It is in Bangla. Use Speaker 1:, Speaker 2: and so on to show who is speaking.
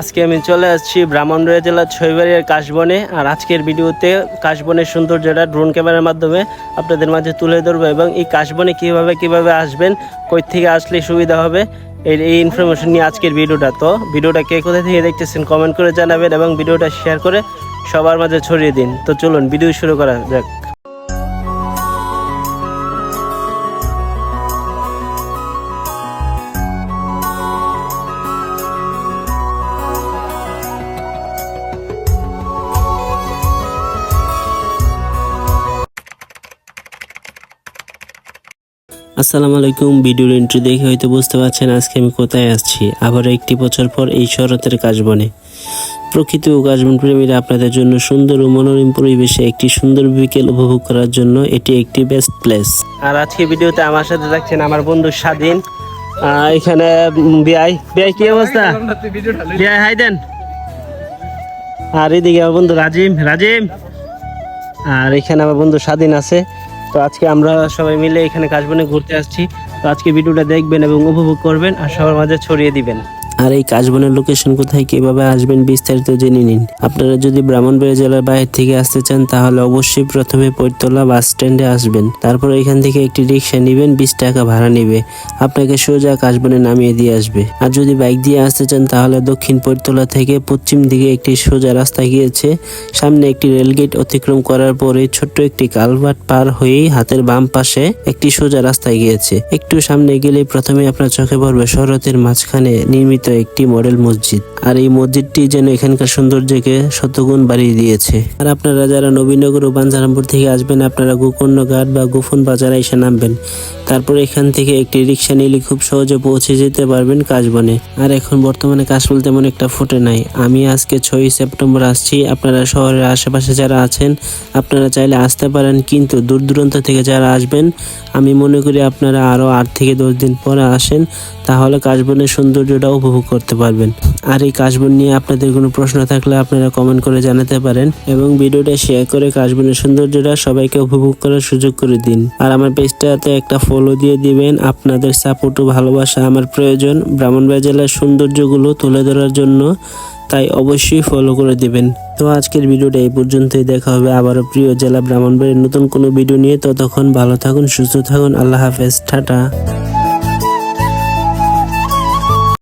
Speaker 1: আজকে আমি চলে আসছি ব্রাহ্মণবাড়িয়া জেলার ছয়বাড়িয়ার কাশবনে, আর আজকের ভিডিওতে কাশবনের সৌন্দর্যটা ড্রোন ক্যামেরার মাধ্যমে আপনাদের মাঝে তুলে ধরবো এবং এই কাশবনে কীভাবে কীভাবে আসবেন, কই থেকে আসলে সুবিধা হবে এই এই ইনফরমেশন নিয়ে আজকের ভিডিওটা। তো ভিডিওটা কে কোথা থেকে দেখতেছেন কমেন্ট করে জানাবেন এবং ভিডিওটা শেয়ার করে সবার মাঝে ছড়িয়ে দিন। তো চলুন, ভিডিও শুরু করা যাক। আসসালামু আলাইকুম, ভিডিওর এন্ট্রি দেখে হয়তো বুঝতে পারছেন আজকে আমি কোথায় আসছি আবার একটি বছর পর এই শরতের কাশবনে প্রকৃতি ও কাশবন প্রেমীরা আপনাদের জন্য সুন্দর ও মনোরম পরিবেশে একটি সুন্দর বিকেল উপভোগ করার জন্য এটি একটি বেস্ট প্লেস আর আজকে ভিডিওতে আমার সাথে থাকছেন আমার বন্ধু স্বাধীন। এখানে বিআই। বিআই, কি অবস্থা? বিআই হাই দেন। আর এদিকে আমার বন্ধু রাজিম রাজিম। আর এখানে আমার বন্ধু স্বাধীন আছে। তো আজকে আমরা সবাই মিলে এখানে কাশবনে ঘুরতে আসছি। তো আজকে ভিডিওটা দেখবেন এবং উপভোগ করবেন আর সবার মাঝে ছড়িয়ে দিবেন। আর এই কাশবনের লোকেশন কোথায়, কীভাবে আসবেন বিস্তারিত জেনে নিন। আপনারা যদি ব্রাহ্মণবাড়িয়া জেলার বাইরে থেকে আসতে চান, তাহলে অবশ্যই প্রথমে পৈতলা বাস স্ট্যান্ডে আসবেন। তারপর এখান থেকে একটি রিক্সা নেবেন, বিশ টাকা ভাড়া নেবে। আপনাকে সোজা কাশবনে নামিয়ে দিয়ে আসবে। আর যদি বাইক দিয়ে আসতে চান, তাহলে দক্ষিণ পৈতলা থেকে পশ্চিম দিকে একটি সোজা রাস্তা গিয়েছে। সামনে একটি রেলগেট অতিক্রম করার পরে ছোট্ট একটি কালভার্ট পার হয়েই হাতের বাম পাশে একটি সোজা রাস্তায় গিয়েছে। একটু সামনে গেলে প্রথমে আপনার চোখে পড়বে শরতের মাঝখানে নির্মিত একটি মডেল মসজিদ। আর এই মসজিদটি যেন এখানকার সৌন্দর্যকে শতগুণ বাড়িয়ে দিয়েছে। আর আপনারা যারা নবীনগর ও বাঞ্ছারামপুর থেকে আসবেন, আপনারা গোকর্ণ ঘাট বা গোফন বাজারে এসে নামবেন। তারপর এখান থেকে একটি রিক্সা নিলে খুব সহজে পৌঁছে যেতে পারবেন কাশবনে। আর এখন বর্তমানে কাশফুল তেমন একটা ফুটে নাই। আমি আজকে ছয়ই সেপ্টেম্বর আসছি। আপনারা শহরের আশেপাশে যারা আছেন, আপনারা চাইলে আসতে পারেন। কিন্তু দূর দূরান্ত থেকে যারা আসবেন, আমি মনে করি আপনারা আরও আট থেকে দশ দিন পরে আসেন, তাহলে কাশবনের সৌন্দর্যটা উপভোগ করতে পারবেন। আর এই কাশবন নিয়ে আপনাদের কোনো প্রশ্ন থাকলে আপনারা কমেন্ট করে জানাতে পারেন এবং ভিডিওটা শেয়ার করে কাশবনের সৌন্দর্যটা সবাইকে উপভোগ করার সুযোগ করে দিন। আর আমার পেজটাতে একটা ফলো দিয়ে দিবেন। আপনাদের সাপোর্ট ও ভালোবাসা আমার প্রয়োজন। ব্রাহ্মণবাড়িয়া জেলার সৌন্দর্যগুলো তুলে ধরার জন্য তাই অবশ্যই ফলো করে দিবেন। তো আজকের ভিডিওটা এই পর্যন্তই। দেখা হবে আবারও প্রিয় জেলা ব্রাহ্মণবাড়ির নতুন কোনো ভিডিও নিয়ে। ততক্ষণ ভালো থাকুন, সুস্থ থাকুন। আল্লাহ হাফেজ। টাটা।